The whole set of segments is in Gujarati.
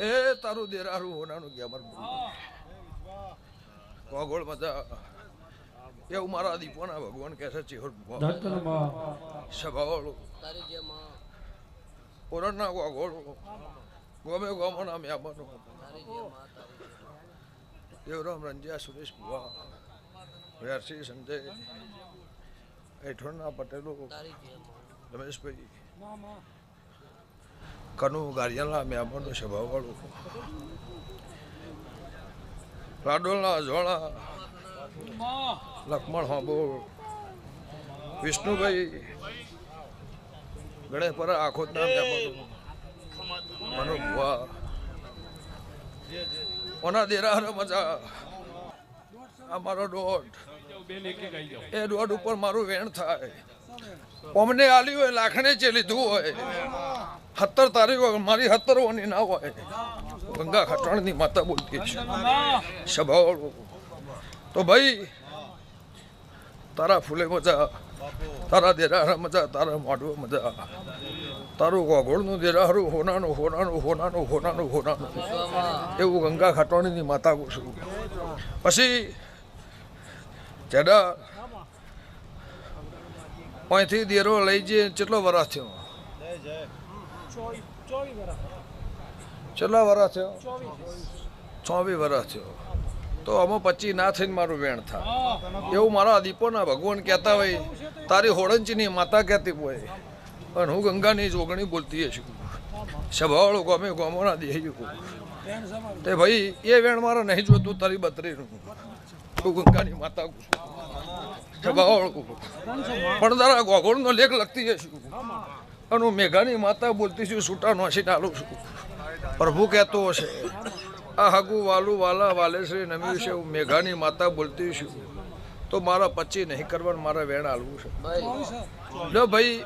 એ તારું દેરારું હોનાનું ગયા મારું ગોગોળ મજા એવું મારા દીપોના ભગવાન કહે છે ચિહર સભાવાળું ઓરણના ગોગોળ. ગમે ગમોના મેમનો. દેવરામ રંજિયા સુરેશ ભુવા. વ્યારસી સંજય. હેઠળના પટેલો. રમેશભાઈ. કનુ ગારિયાલા મેમનો સભાવાળું લાડોલના અજવાળા લક્ષ્મણ હાંબોળ વિષ્ણુભાઈ ગણેશપરા આખોદના મહેમાનો મનુ ભુવા ઓના દેરાર મજા. આ મારો દોઢ. એ દોઢ ઉપર મારું વેણ થાય. અમને આલી હોય, લાખણે જે લીધું હોય. સત્તર તારીખ મારી સત્તર ઓની ના હોય. ગંગા ખટાણની માતા બોલતી છે. સભાવાળું. તો ભાઈ, તારા ફૂલે મજા, તારા દેરારા મજા, તારા માડવો મજા, તારું ગોગોળનું દેરારું, હોનાનું હોનાનું હોનાનું હોનાનું હોનાનું. એવું ગંગા ખાટવાણીની માતા છું. પછી જેડા અહીંથી દેરો લઈ જઈએ, કેટલો વરસ થયો? કેટલા વરસ થયો? ચોવીસ વરસ થયો. તો આમાં પચી ના થઈને મારું વેણ થાય. એવું મારા દીપોના ભગવાન કહેતા હોય, તારી હોળંચીની માતા કહેતી હોય. પણ હું ગંગાની જોગણી બોલતી છું. સભાવાળું ગમે ગમોના દે તે ભાઈ, એ વેણ મારા નહીં જોતું, તારી બત્રીનું. હું ગંગાની માતા છું. પણ તારા ગોગોળનો લેખ લખતી જશું અને હું મેઘાની માતા બોલતી છું છૂટા નોસી ડાલું છું પ્રભુ કહેતો હશે આ હગુ વાલું વાલા વાલે શ્રી નમી છે હું મેઘાની માતા બોલતી છું તો મારા પચી નહીં કરવાનું મારા વેણ હાલવું છે લો ભાઈ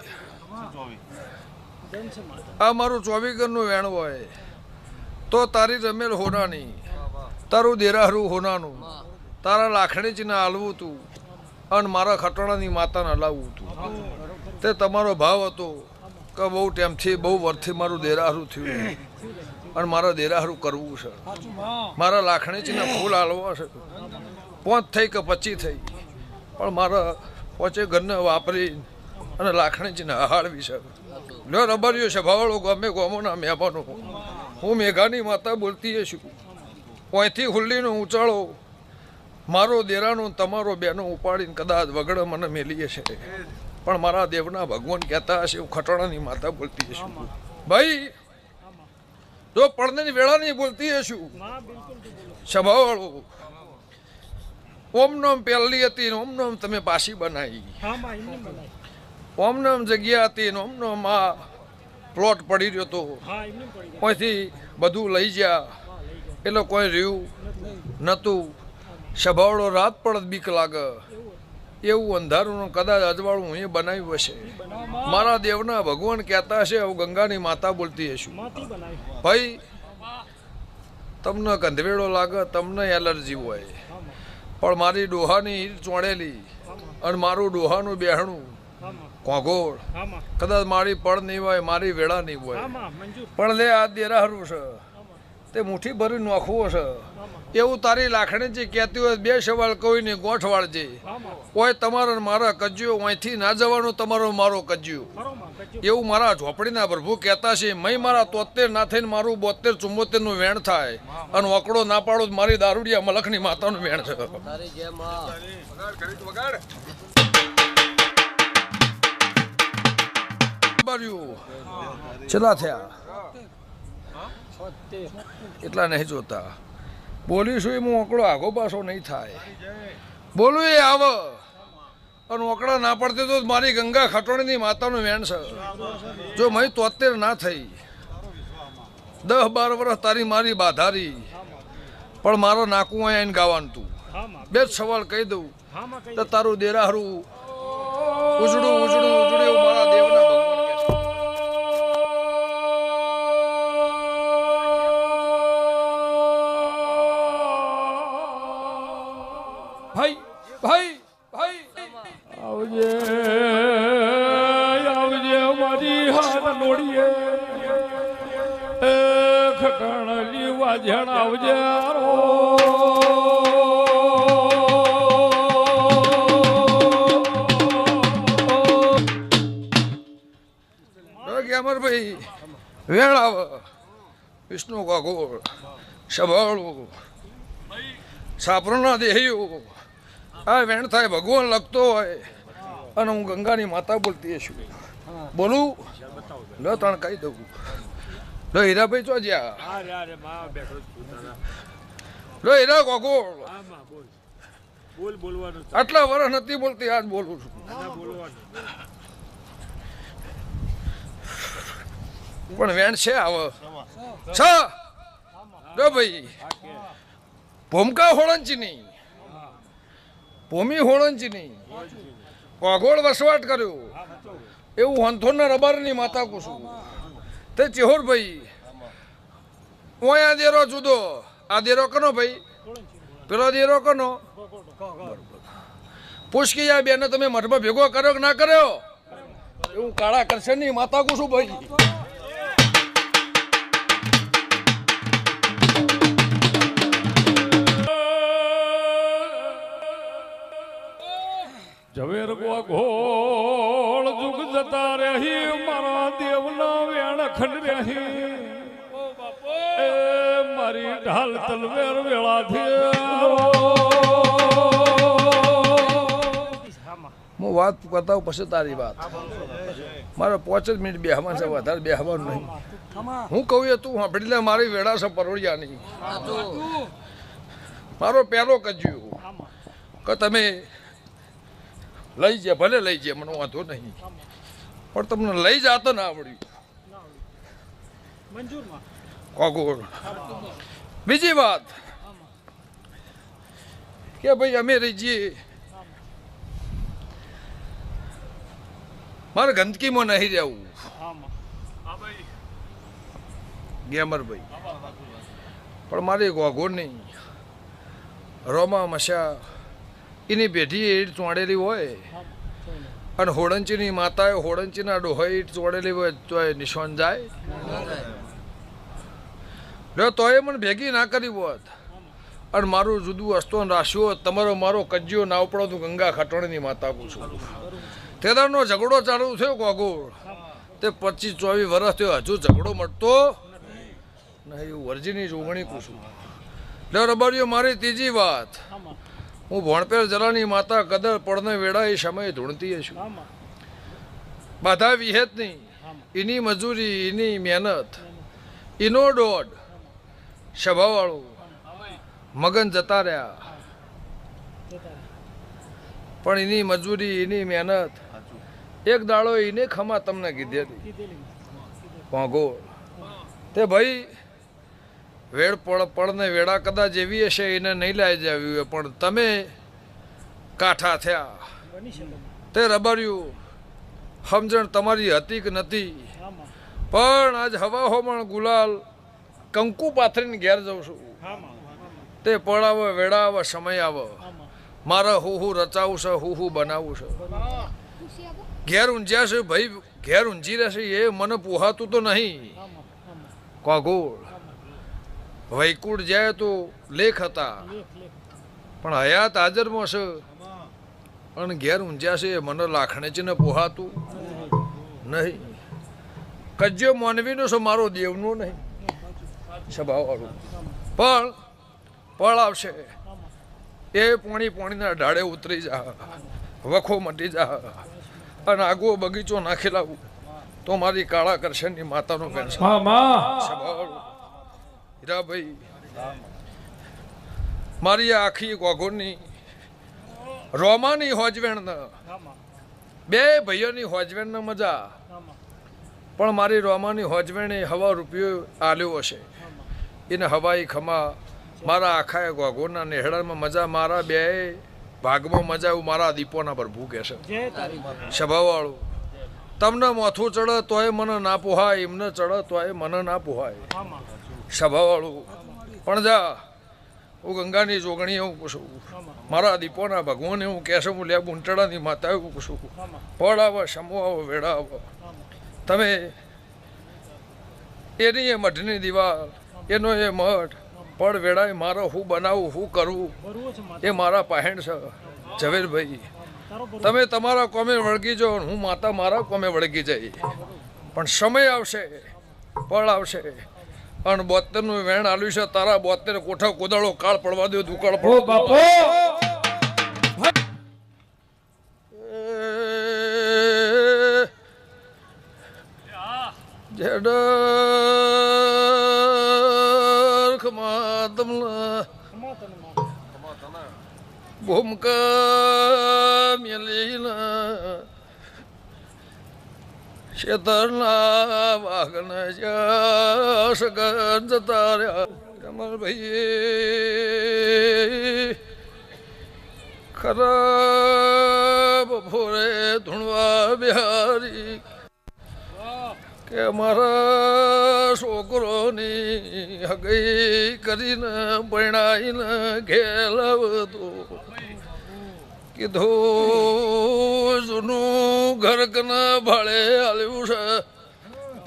આ મારું ચોવીગરનું વેણ હોય તો તારી રમેલ હોનાની તારું દેરાહરું હોનાનું તારા લાખણી જ ના હાલવું તું અને મારા ખટાણાની માતાને હલાવવું હતું. તે તમારો ભાવ હતો કે બહુ ટાઈમથી બહુ વર્ષથી મારું દેરાહરું થયું અને મારા દેરાહરું કરવું છે. મારા લાખણીચીને ફૂલ હાલવા છે. પાંચ થઈ કે પચી થઈ. પણ મારા પોચે ઘરને વાપરી અને લાખણીચીને હાળવી છે. લો રબર્યો છે, ભાવળો, ગમે ગોમોના મહેમાનો. હું મેઘાની માતા બોલતી છું પોઈથી હુલ્લીનો ઊંચાળો મારો દેરાનો તમારો બેનો ઉપાડીને કદાચ વગડે મને મેલીએ છે. પણ મારા દેવના ભગવાન કહેતા હશે હું ખટોણાની માતા બોલતી છું ભાઈ જો વેળા વેળાની બોલતી હશું. સ્વભાવવાળો ઓમ નોમ પહેલી હતી ઓમ નોમ તમે પાછી બનાવી. ઓમ નોમ જગ્યા હતી ઓમ નોમ આ પ્લોટ પડી રહ્યો હતો. કોઈથી બધું લઈ ગયા. એટલે કોઈ રહ્યું નહોતું સ્વભાવડો રાત પડત બીક લાગે. એવું અંધારું કદાચ અજવાળું એ બનાવ્યું હશે. મારા દેવના ભગવાન કહેતા હશે હું ગંગાની માતા બોલતી હશું. ભાઈ તમને ગંધવેડો લાગે તમને એલર્જી હોય. પણ મારી ડોહાની ઈટ ચોંડેલી અને મારું ડોહાનું બેહણું કોઘોળ. કદાચ મારી પળ નહીં હોય મારી વેળા નહીં હોય. પણ લે આ દેરાહરું છે. તે મુઠ્ઠી ભરી નોખવું છે એવું તારી લાખણી જે કહેતી હોય બે સવાલ કોઈને ગોઠ વાળજે કોઈ તમારો મારા કજ્યું અહીંથી ના જવાનું તમારો મારો કજ્યું. એવું મારા ઝોપડીના પ્રભુ કહેતા છે મય મારા તોતેર ના થઈને મારું બોતેર ચુમ્મોતેર વેણ થાય. અને ઓકડો ના પાડો તો મારી દારૂડિયા મલખની માતાનું વેણ છે. છેલ્લા થયા? એટલા નહીં જોતા. બોલીશું એ ઓકડો આગો પાછો નહીં થાય. બોલું એ આવ. અને ઓકળા ના પડતી તો મારી ગંગા ખટોણીની માતાનું વેણ છે. જો મય તોતેર ના થઈ. દસ બાર વર્ષ તારી મારી બાધારી. પણ મારો નાકું અહીંયા એને ગાવાનું તું. બે જ સવાલ કહી દઉં. તો તારું દેરાહરું ઉજળું સભાળું સાપરોના દેહ્યું આ વેણ થાય ભગવાન લખતો હોય. અને હું ગંગાની માતા બોલતી છું બોલું? લો તણ કહી દઉં. લો હીરાભાઈ ચો જ્યાં. લો હીરા ગોગોળ. આટલા વર્ષ નથી બોલતી, આજ બોલું છું. પણ વેણ છે આવ. છ. લો ભાઈ, ભૂમકા હોળંચી નહીં ભૂમિ હોળંચી નહીં વાઘોળ વસવાટ કર્યો. એવું હંથોરના રબારની માતા કુસું તે ચેહોરભાઈ હું આ દેરો જુદો. આ દેરો કનો ભાઈ? પેલો દેરો કનો? પૂછકી આ બેને તમે મઠમાં ભેગો કર્યો કે ના કર્યો? એવું કાળા કરશનની માતા કુસું ભાઈ. ઝવેર ઘોળ જુગ જતા રહી મારા દેવના વેણ ખંડ રહી. એ મારી ઢાલ તલવેર વેળાથી હું વાત કરતા પછી તારી વાત. મારે પાંચ જ મિનિટ બેહવાનું છે વધારે બેહવાનું નહીં. હું કહું એ તું સાંભળી લે મારી વેળા છે પરોળિયાની. મારો પહેલો કજ્યું. કે તમે લઈ જાય ભલે લઈ જાય મને વાંધો નહીં. પણ તમને લઈ જાતો ના આવડ્યું કોગોળ બીજી વાત. કે ભાઈ અમે રહી જઈએ. મારે ગંદકીમાં નહીં રહેવું. ગેમરભાઈ પણ મારે ગોગો નહીં. રોમા મશા એની પેઢી ઈટ ચોંડેલી હોય. અને હોળંચીની માતાએ હોડંચીના ડોહોય ઈટ ચોંડેલી હોય તો એ નિશાન જાય. લ્યો તો એ મને ભેગી ના કરી હોત. અને મારું જુદું અસ્તોન રાશ્યો તમારો મારો કજ્યો ના ઉપડો તું ગંગા ખટોણીની માતા પૂછું તેદારનો ઝઘડો ચાલુ થયો કોગોળ. તે પચીસ ચોવીસ વર્ષ થયો, હજુ ઝઘડો મળતો નહીં. વર્જીની જોગણી પૂછું લે રબારીઓ, મારી ત્રીજી વાત. હું ભણપેર જલાની માતા કદર પડને વેળા એ સમયે ધૂણતી છું. બાધા વિહેત નહીં. એની મજૂરી એની મહેનત એનો દોડ સભાવાળું મગન જતા રહ્યા. પણ એની મજૂરી એની મહેનત એક દાડો એને ખમા તમને કીધેલી. વાંગોળ તે ભાઈ વેળ પળ પળને વેળા કદાચ એવી હશે એને નહીં લાવી જવી હોય. પણ તમે કાઠા થયા. તે રબર્યું સમજણ તમારી હતી કે નથી? પણ આજ હવા હોમણ ગુલાલ કંકુ પાથરીને ઘેર જઉં છું. તે પડાવે વેળા આવે સમય આવે. મારે હું હું રચાવું છે હું હું બનાવું છે. ઘેર ઊંઝ્યા છે ભાઈ ઘેર ઊંઝી રહેશે એ મને પુહાતું તો નહીં. કોગોળ. વૈકુંઠ જાય તો લેખ હતા. પણ હયાત હાજરમાં છે. અને ઘેર ઊંઝ્યા છે મને લાખણે છે ને પોહાતું. નહીં. કજ્યો માનવીનો છે મારો દેવનો નહીં. સ્વભાવવાળું. પણ પળ આવશે. એ પોણી પોણીના ઢાળે ઉતરી જા. વખો મટી જા. અને આગો બગીચો નાખી લાવું. તો મારી કાળા કરશનની માતાનો પેન્શન સ્વભાવવાળું મારી આખી ગોઘોની રોમાની હોજવેણ બે ભાઈઓની હોજવેણ મજા. પણ મારી રોમાની હોજવેણે હવા રૂપિયો આલ્યો હશે. એને હવાઈ ખમા મારા આખા ગોઘોના નેહડામાં મજા મારા બે ભાગમાં મજા એવું મારા દીપોના પર ભૂકે છે. સ્વભાવવાળું તમને મોથું ચડે તોય મને ના પોહાય એમને ચડે તોય મને ના પોહાય. સ્વભાવવાળું પણ જા, હું ગંગાની જોગણી એવું પૂછું. મારા દીપોના ભગવાન એવું કહેશો હું લે બુંટડાની માતા એવું પૂછું. પળ આવો, સમો આવો, વેળા આવો. તમે એની એ મઠની દિવાલ, એનો એ મઠ પણ વેળાએ મારો હું બનાવું, હું કરું. એ મારા પહેણ છે, ઝવેરભાઈ. તમે તમારા કોમે વળગી જાઓ હું માતા મારા કોમે વળગી જઈ. પણ સમય આવશે પળ આવશે. અને બોતેરનું વેણ આલ્યું છે તારા બોતેર કોઠા કોદાળો કાળ પડવા દો દુકાળ ઓ પડવા બાપો ભૂમકા મેલીના शेताला वागण्याच्या सगळ्यांच ताऱ्या कमलबाई खराब भोरे धुणवा बिहारी. के मारा सोकरोनी हगई करीन बैणाईन घेलावतो. કીધું, જૂનું ઘર કના ભાડે હાલ્યું છે.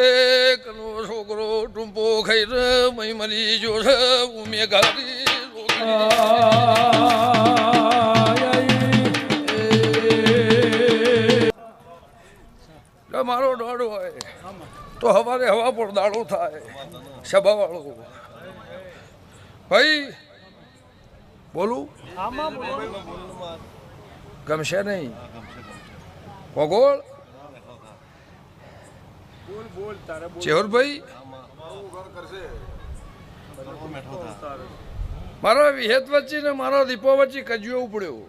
એકનો છોકરો ટૂંપો ખાઈને મય મરી જો છે. ઉમે ઘારી મારો દોડ હોય તો હવારે હવા પર દાડો થાય સભા વાળો ભાઈ, બોલું? ગમશે નહીં. ભગોળ? ચેહરભાઈ? મારો વિહેત વચ્ચે ને મારો દીપો વચ્ચે કજિયો ઉપડ્યો.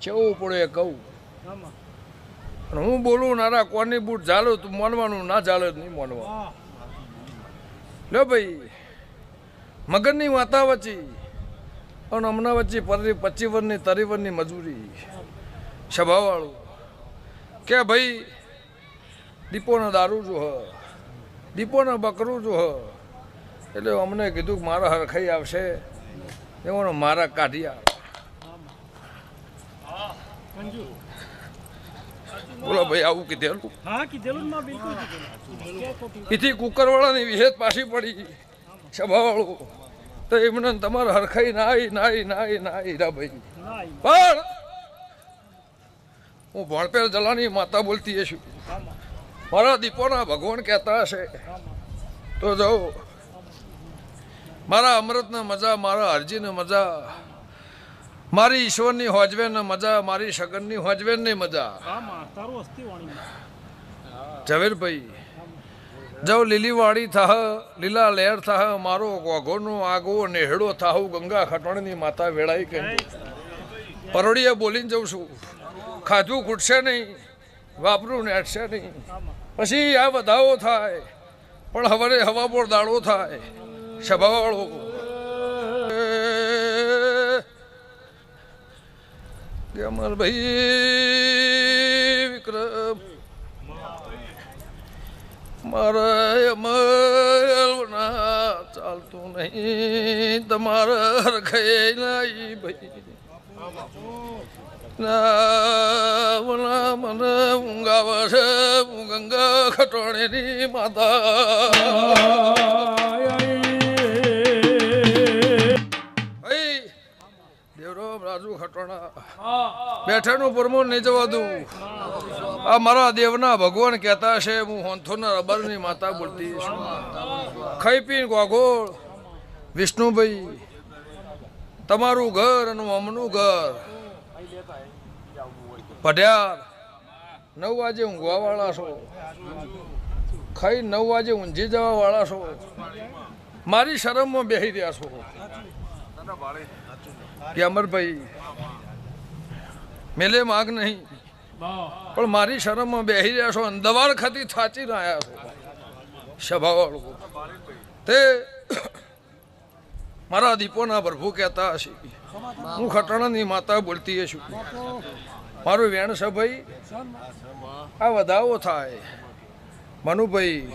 ચેવું ઉપડ્યો એ કહું. હું બોલું, નારા, કોની બૂટ ઝાલો? તું માનવાનું, ના ચાલે નહીં માનવા લો ભાઈ, મગનની માતા વચ્ચે અને હમણાં વચ્ચે પચીસ વર્ષની તરી મજૂરી. સભાવાળું કે ભાઈ દીપોને દારૂ જો હ દીપોને બકરું જો હ. એટલે અમને કીધું કે મારા હરખાઈ આવશે. એવાનો મારા કાઢી આવે બોલો ભાઈ આવું કીધેલું? હા કીધેલું માં બિલકુલ એથી કુકરવાળાની વિહેત પાછી પડી. સભાવાળું તો એમને તમારે હરખાઈ નાઈ નાઈ નાઈ નાઈ રા ભાઈ. પણ હું ભણપેર જલાની માતા બોલતી છું. મારા દીપોના ભગવાન કહેતા હશે. તો જાઓ મારા અમૃતને મજા, મારા હરજીને મજા, મારી ઈશ્વરની હોજવેને મજા, મારી સગનની હોજવેનની મજા. ઝવેરભાઈ જવ લીલીવાડી થાહ, લીલા લહેર થાહ, મારો વાઘોનો આગો નેહડો થાહુ ગંગા ખટણની માતા વેળાઈ કહી પરોડીએ બોલીને જઉં છું. ખાધું ખૂટશે નહીં, વાપરું નેટશે નહીં. પછી આ વધાવો થાય, પણ હવારે હવા બોળ દાડો થાય, સભાવાળો. અમર ભાઈ વિક્રમ, મારા અમરના ચાલતું નહીં, તમારા હરખાઈ નહીં, ભાઈ. ના ખટોણીની માતા. દેવરામ રાજુ ખટોણા બેઠાનું પરમોન નહીં જવા આ મારા દેવના ભગવાન કહેતા છે, હું હોંથોના રબરની માતા બોલતી છું. ગોગોળ. વિષ્ણુભાઈ, તમારું ઘર અને અમનું ઘર. પઢ્યાર નવ વાગે ઊંઘવા વાળા છો. ખાઈ નવ વાગે ઊંઝી જવા વાળા છો. મારી શરમમાં બેસી રહ્યા છો. કે અમરભાઈ મેલે માગ નહીં, પણ મારી શરમમાં બેસી રહ્યા છો અને ખાતી થાચી રહ્યા છો. સભાવાળો. તે મારા દીપોના પ્રભુ કહેતા હશે. હું ખટાણાની માતા બોલતી છું મારું વેણ છે ભાઈ. આ વધાવો થાય. મનુભાઈ,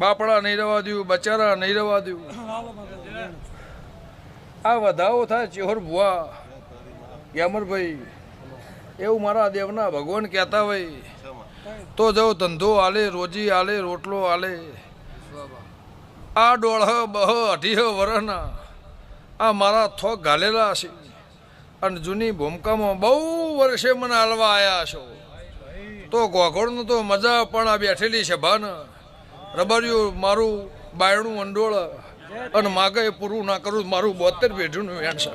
બાપડા નહીં રવા દઉં, બચારા નહીં રવા દઉં. આ વધાવો થાય ચેહર ભુવા. યામરભાઈ એવું મારા દેવના ભગવાન કહેતા હોય. તો જો ધંધો આલે રોજી આલે રોટલો આલે આ ડોળહ બહ અઢીહ વરહના આ મારા થોક ઘાલેલા છે. અને જૂની ભૂમકામાં બહુ વર્ષે મને હાલવા આવ્યા છો. તો ગોઘોડનું તો મજા પણ આ બેઠેલી છે ભાન. રબરિયું મારું બાયણું અંડોળ અને માગે એ પૂરું ના કરું તો મારું બોતેર પેઢીનું વેણ છે.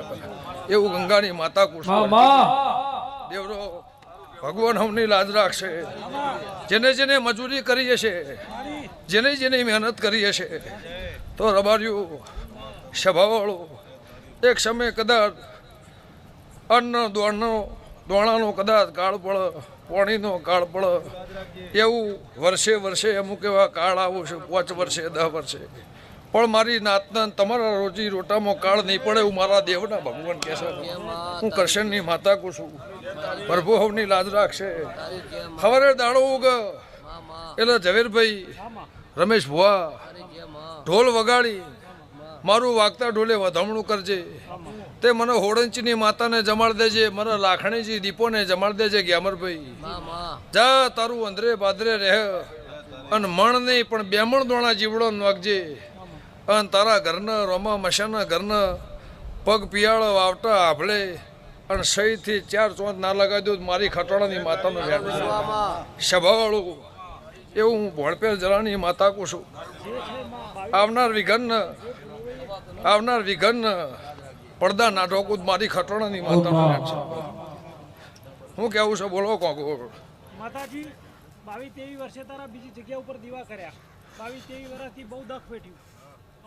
એવું ગંગાની માતા કૃષ્ણ દેવરો ભગવાન હમની લાજ રાખશે. જેને જેને મજૂરી કરી હશે જેને જેને મહેનત કરી હશે તો રબાર્યું સભાવાળું એક સમયે કદાચ અન્ન દોણનો દોણાનો કદાચ કાળ પડ પોણીનો કાળ પડ એવું વર્ષે વર્ષે અમુક એવા કાળ આવું છે પાંચ વર્ષે દસ વર્ષે. પણ મારી નાતના તમારા રોજી રોટામાં કાળ નહીં પડે એવું મારા દેવના ભગવાન કહેશે હું કરશનની માતા કું છું. પ્રભુ હવની લાજ રાખશે. ખબર દાડો ઉગ. એટલે ઝવેરભાઈ રમેશ ભુવા ઢોલ વગાડી. મારું વાગતા ઢોલે વધામણું કરજે. તે મને હોડંચીની માતાને જમાડ દેજે, મને લાખણીજી દીપોને જમાડ દેજે, ગ્યામરભાઈ. જા, તારું અંદરે બાદરે રહે. અને મણ નહીં, પણ બેમણ દોણા જીવડો નાખજે અને તારા ઘરના, રોમા મશાના ઘરના, પગ પિયાળો વાવટા આભળે અને સહીથી ચાર ચોંચ ના લગાવી દઉં મારી ખટોળાની માતાનો સભાવાળું, એવું હું ભોળપેર જરાની માતા કું છું. આવનાર વિઘન આવનાર વિઘન પડદા નાટો કુદ મારી વ્યાપ છે. હું કેવું છે બોલો કોકો. માતાજી બાવીસ તેવી વર્ષે તારા બીજી જગ્યા ઉપર દીવા કર્યા. બાવીસ તેવી વર્ષથી બહુ દખ વેઠ્યું.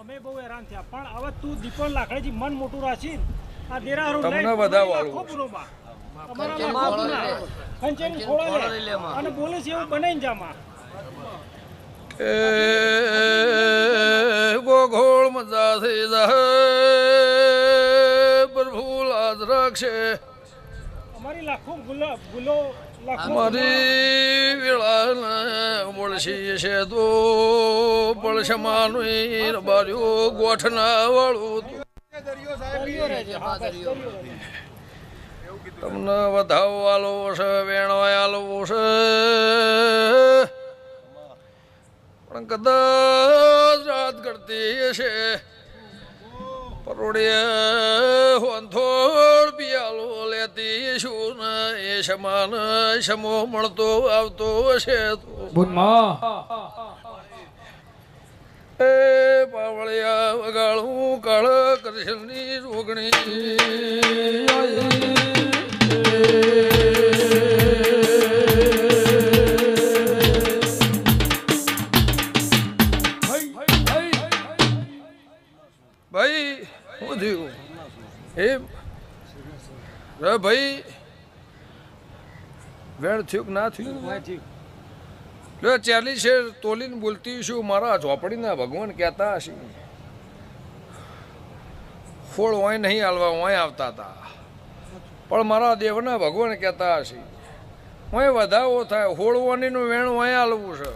અમે બહુ હેરાન થયા. પણ હવે તું દીપણ લાકડેજી મન મોટું રાખી આ દેરાહારું તમને બધા વાળું. અને બોલે છે એવું બને જા માં મજાથી દહ પ્રભુ લાજ રાખશે. અમારી લાખો ગુલો ગુલો લાખો વેળાને મળશી છે તો. પળશમાનું બાર્યું ગોઠના વાળું તમને વધાવવાલો છે વેણવાયાલો છે. પણ કદાચ રાત કરતી છે પરોડે હોંથોળ પિયાલો લેતી શું એ સમાન સમો મળતો આવતો હશે તો. એ પાવળિયા વગાડું કાળ કૃષ્ણની રોગણી. ભાઈ શું થયું? એ ભાઈ વેણ થયું ના થયું? લે ચાલી છે તોલીને બોલતી છું મારા ઝોપડીના ભગવાન કહેતા હશે. ફોળ વાય નહીં હાલવા વાય આવતા હતા. પણ મારા દેવના ભગવાન કહેતા હશે. વાય વધાવો થાય હોળવાનીનું વેણ વાય હાલવું છે.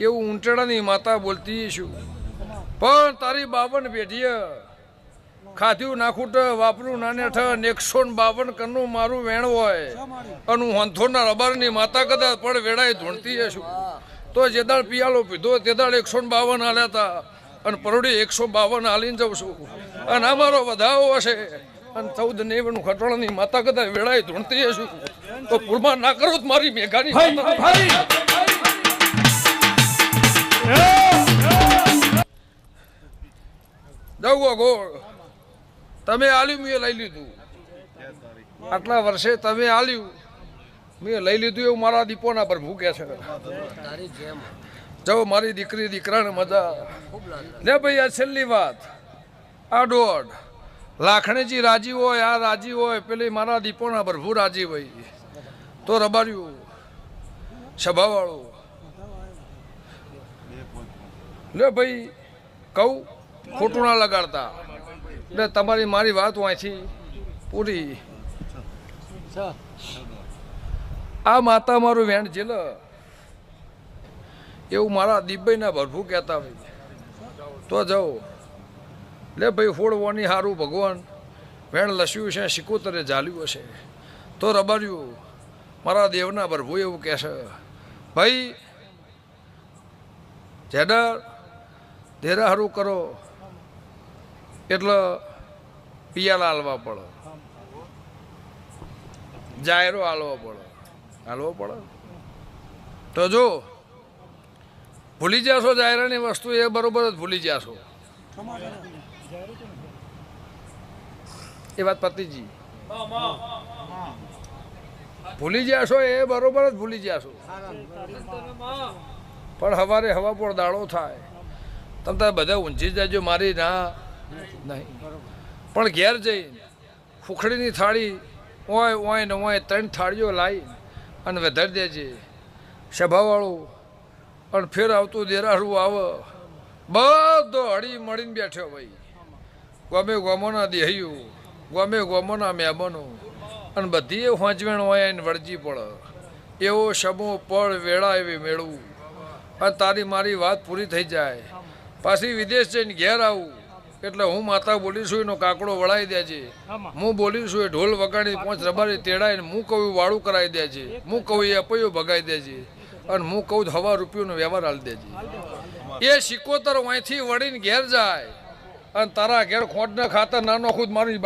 એવું ઊંટડાની માતા બોલતી છું. પણ તારી બાવન પેઢીએ ખાધ્યું નાખું વાપરું નાને ઠ એકસો ને બાવન કરનું મારું વેણ હોય. અને હું હંથોના રબારની માતા કદાચ પણ વેળાએ ધૂણતી હશું તો જે દાળ પિયાલો પીધો તે દાળ એકસો બાવન હાલ્યા હતા અને પરોડી એકસો બાવન હાલીને જાઉં છું. અને અમારો વધાવો હશે. અને ચૌદ નેવનું ખટોળાની માતા કદાચ વેળાએ ધૂણતી હશું તો પૂરમાં ના કરો તો મારી મેઘાની જવું ગોળ. તમે આલ્યું, મેં લઈ લીધું. આટલા વર્ષે તમે આલ્યું, મેં લઈ લીધું એવું મારા દીપોના પર ભૂકે છે. જાઓ મારી દીકરી, દીકરાને મજા ને ભાઈ, આ છેલ્લી વાત. આ દોઢ. લાખણીજી રાજી હોય, આ રાજી હોય, પેલી મારા દીપોના પ્રભુ રાજી હોય. તો રબાર્યું, સભાવાળું. લે ભાઈ, કહું ખોટું ના લગાડતા. એટલે તમારી મારી વાત વાંચી. પૂરી. આ માતા મારું વેણ જેલ. એવું મારા દીપભાઈના ભરભુ કહેતા તો જાઓ. લે ભાઈ ફોડવાની સારું ભગવાન. વેણ લસ્યું છે, સિકોતરે જાલ્યું હશે. તો રબાર્યું, મારા દેવના પ્રભુ એવું કહેશે ભાઈ જેડર ધેરા હારું કરો. એટલે પિયાલા હાલવા પડે. જાહેરો હાલવો પડે. હાલવો પડે? તો જો, ભૂલી જશો જાહેરાની વસ્તુ એ બરોબર જ ભૂલી જાશો. એ વાત પતિજી. ભૂલી જાશો એ બરોબર જ ભૂલી જશો. પણ હવારે હવા પર દાડો થાય. તમે તારે બધા ઊંચી જજો, મારી ના નહીં. પણ ઘેર જઈ ફૂખડીની થાળી ઓય ઓય ને ઓય ત્રણ થાળીઓ લાવી અને વધારી દેજે. સભાવાળું અને ફેર આવતું દેરાડું આવે. બધો હળી મળીને બેઠ્યો ભાઈ. ગમે ગોમોના દેહ્યું, ગમે ગોમોના મહેમાનો અને બધી એ હોંચવેણ હોય એને વળજી પડે. એવો શબો પળ, વેળા એવી મેળવું. અને તારી મારી વાત પૂરી થઈ જાય. પાછી વિદેશ જઈને ઘેર આવું. એટલે હું માતા બોલીશું એનો કાકડો વળાઈ દે છે. હું બોલીશું એ ઢોલ વગાડી પોંચ રબારી તેડાઈને હું કહું વાળું કરાવી દે છે. હું કહું એ અપૈયો ભગાવી છે. અને હું કહું હવા રૂપિયોનો વ્યવહાર હાલ છે. એ સિકોતર અહીંથી વળીને ઘેર જાય. અને તારા ઘેર ખોટ ના ખાતર નાનો ખુદ મારી